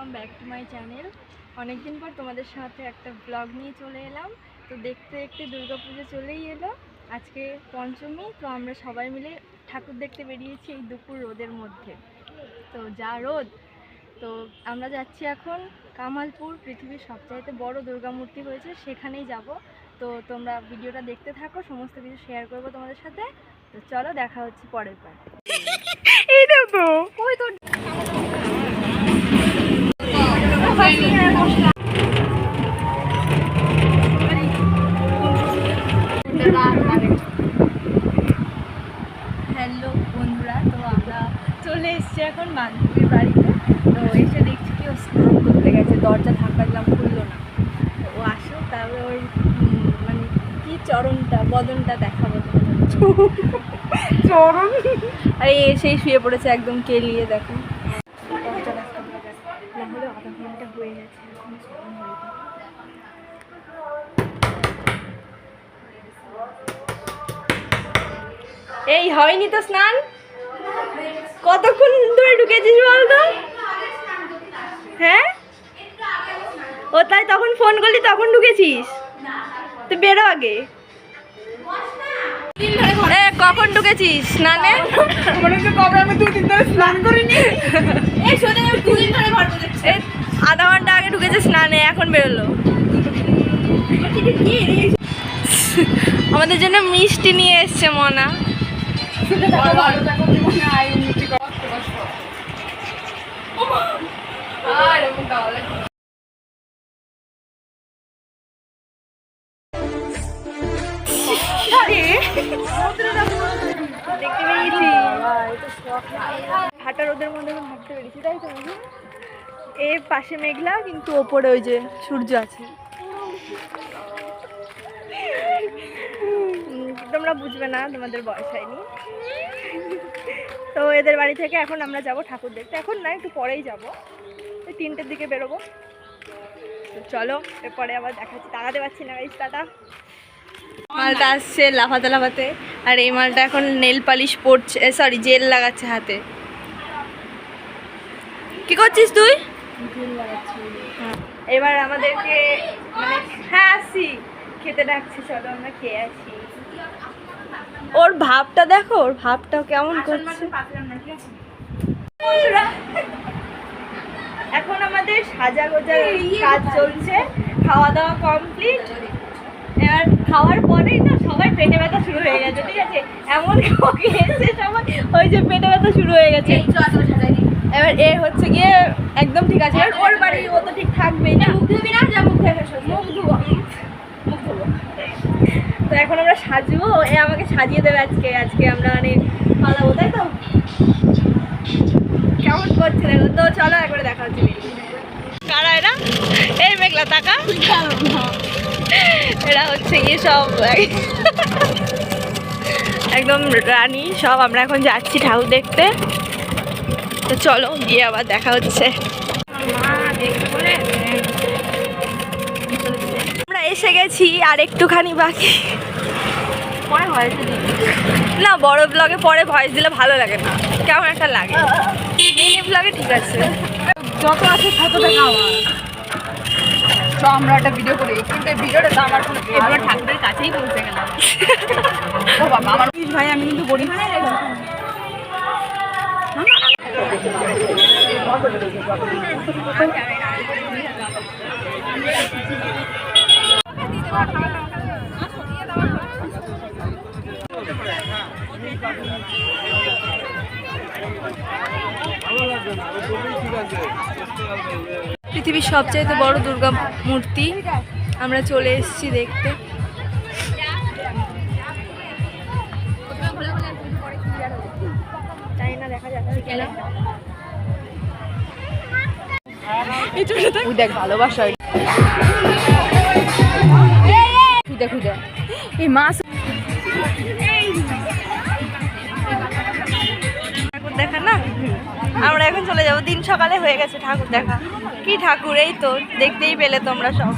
Welcome back to my channel অনেকদিন পর তোমাদের সাথে একটা ব্লগ নিয়ে চলে এলাম। তো দেখতে দেখতে দুর্গাপুজো চলেই এলো। আজকে পঞ্চমী, তো আমরা সবাই মিলে ঠাকুর দেখতে বেরিয়েছি এই দুপুর রোদের মধ্যে। তো যা রোদ। তো আমরা যাচ্ছি এখন কামালপুর, পৃথিবীর সবচাইতে বড় দুর্গা মূর্তি হয়েছে, সেখানেই যাব। তো তোমরা ভিডিওটা দেখতে থাকো, সমস্ত কিছু শেয়ার করব তোমাদের সাথে। তো চলো দেখা হচ্ছে পরের তো ওই তো হ্যালো বন্ধুরা তো আমরা চলে এসেছি এখন বান্ধবীর বাড়িতে। তো এসে দেখছি কি ও স্নান করতে গেছে দরজা ধাক্কা দিলাম খুললো না। ও আসো তারপরে ওর মানে কি চরণটা বদনটা দেখাবো চরম আরে এসেই শুয়ে পড়েছে একদম কেলিয়ে দেখো। দরজা ধাক্কা না হলে আধা ঘণ্টা হয়ে গেছে এখনও স্নান হয়নি। এই হয়নি তো স্নান? কতক্ষণ ধরে ঢুকেছিস বলতো? হ্যাঁ? ও তাই তখন ফোন করলি তখন ঢুকেছিস? তুই বেরো আগে। কখন ঢুকেছিস স্নানে? আধা ঘণ্টা আগে ঢুকেছে স্নানে এখন বেরোলো। আমাদের জন্য মিষ্টি নিয়ে এসছে মনা। ভালো থাকো জীবনে আয় উন্নতি করো আর এরকম তাহলে দেখতে পেয়েছি। হাঁটা রোদের মধ্যে হাঁটতে পেরেছি তাই তো এ পাশে মেঘলা কিন্তু ওপরে ওই যে সূর্য আছে। তোমরা বুঝবে না তোমাদের বয়স হয়নি। এদের বাড়ি থেকে এখন আমরা যাব ঠাকুর দেখতে এখন না, একটু পরেই যাব। এই তিনটের দিকে বেরোবো। চলো, এরপরে আবার দেখাচ্ছি। তাকাতে পারছি না গাইস টাটা মালটা আসছে লাফাতে লাফাতে। আর এই মালটা এখন নেল পালিশ পড়ছে সরি জেল লাগাচ্ছে হাতে। কি করছিস তুই। এবার আমাদেরকে মানে হ্যাঁ আসি খেতে ডাকছি, চলো আমরা খেয়ে আসি। ওর ভাবটা দেখো ওর ভাবটা কেমন করছে? এখন আমাদের সাজা গোজার কাজ চলছে খাওয়া দাওয়া কমপ্লিট এবার খাওয়ার পরেই না সবাই পেটে ব্যথা শুরু হয়ে গেছে ঠিক আছে? এমন খেয়েছে সবাই ওই যে পেটে ব্যথা শুরু হয়ে গেছে। এবার এ হচ্ছে গিয়ে একদম ঠিক আছে ওর বাড়ি ও তো ঠিক থাকবেই না। মুখ ধুবি না? যা মুখ ধুয়ে মুখ ধুবো। তো এখন আমরা সাজবো। এ আমাকে সাজিয়ে দেবে আজকে। আজকে আমরা মানে পালাবো, তাই তো? কেমন করছে দেখো? তো চলো একবারে দেখা হচ্ছে কারা এরা? এই মেঘলা টাকা এরা হচ্ছে গিয়ে সব একদম রানী, সব আমরা এখন যাচ্ছি ঠাকুর দেখতে। তো চলো, গিয়ে আবার দেখা হচ্ছে। আমরা এসে গেছি আর একটুখানি বাকি। পরে ভয়েস না বড় ব্লগে পরে ভয়েস দিলে ভালো লাগে না কেমন একটা লাগে মিনি ব্লগে ঠিক আছে যত আছে তত টাকা আমার তো আমরা একটা ভিডিও করি কিন্তু ভিডিওটা তো আমার কোনো ঠাকুরের কাছেই পৌঁছে গেলাম ও বাবা আমার ভাই আমি কিন্তু গরিব পৃথিবীর সবচাইতে বড় দুর্গা মূর্তি। আমরা চলে এসেছি দেখতে। দেখ ভালোবাসা। খুঁজে খুঁজে এই মাছ আমরা এখন চলে যাব। দিন সকালে হয়ে গেছে ঠাকুর দেখা। কি ঠাকুর এই তো? দেখতেই পেলে তোমরা সব?